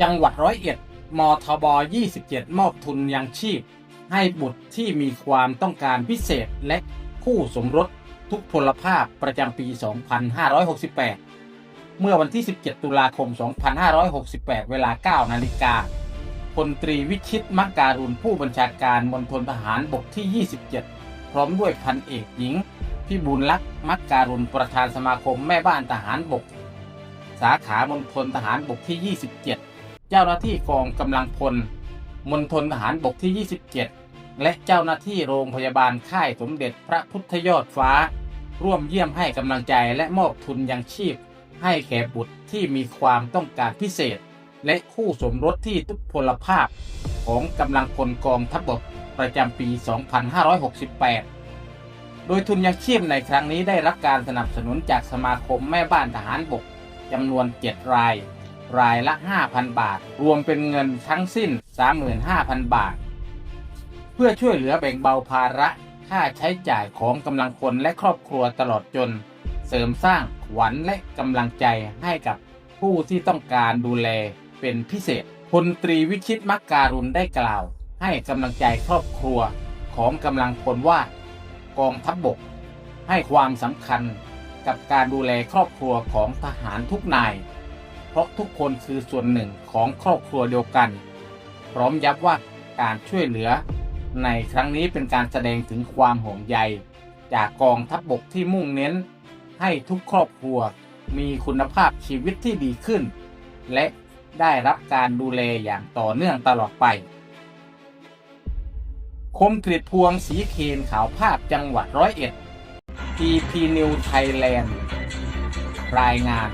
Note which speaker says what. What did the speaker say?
Speaker 1: จังหวัดร้อยเอ็ดมทบ 27 มอบทุนยังชีพ ให้บุตรที่มีความต้องการพิเศษและคู่สมรสทุกพลภาพประจำปี 2568 เมื่อวันที่ 17 ตุลาคม 2568 เวลา 9 นาฬิกาพลตรีวิชิตมักการุณผู้บัญชาการมณฑลทหารบกที่ 27 พร้อมด้วยพันเอกหญิงพี่บุญลักษ์มักการุณประธานสมาคมแม่บ้านทหารบก สาขามณฑลทหารบกที่ 27 เจ้าหน้าที่กองกำลังพลมณฑลทหารบกที่ 27 และเจ้าหน้าที่โรงพยาบาลค่ายสมเด็จพระพุทธยอดฟ้า ร่วมเยี่ยมให้กำลังใจและมอบทุนยังชีพ ให้แก่บุตรที่มีความต้องการพิเศษ และคู่สมรสที่ทุพพลภาพ ของกำลังพลกองทัพบกประจำปี 2568 โดยทุนยังชีพในครั้งนี้ได้รับการสนับสนุนจากสมาคมแม่บ้านทหารบกจำนวน 7 ราย รายละ 5,000 บาท รวมเป็นเงินทั้งสิ้น 35,000 บาท เพื่อช่วยเหลือแบ่งเบาภาระค่าใช้จ่ายของกำลังคนและครอบครัวตลอดจน เสริมสร้างขวัญและกำลังใจให้กับผู้ที่ต้องการดูแลเป็นพิเศษพลตรีวิชิตมักการุณได้กล่าว ให้กำลังใจครอบครัวของกำลังพลว่ากองทัพบบก ให้ความสำคัญกับการดูแลครอบครัวของทหารทุกนาย ราะทุกคนคือส่วนหนึ่งของครอบครัวเดียวกัน พร้อมย้ำว่าการช่วยเหลือ ในครั้งนี้เป็นการแสดงถึงความห่วงใย จากกองทัพบบกที่มุ่งเน้น ให้ทุกครอบครัวมีคุณภาพชีวิตที่ดีขึ้น และได้รับการดูแลอย่างต่อเนื่องตลอดไป คมกริดพวงสีเคนขาวภาพจังหวัดร้อยเอ็ด TP New Thailand รายงาน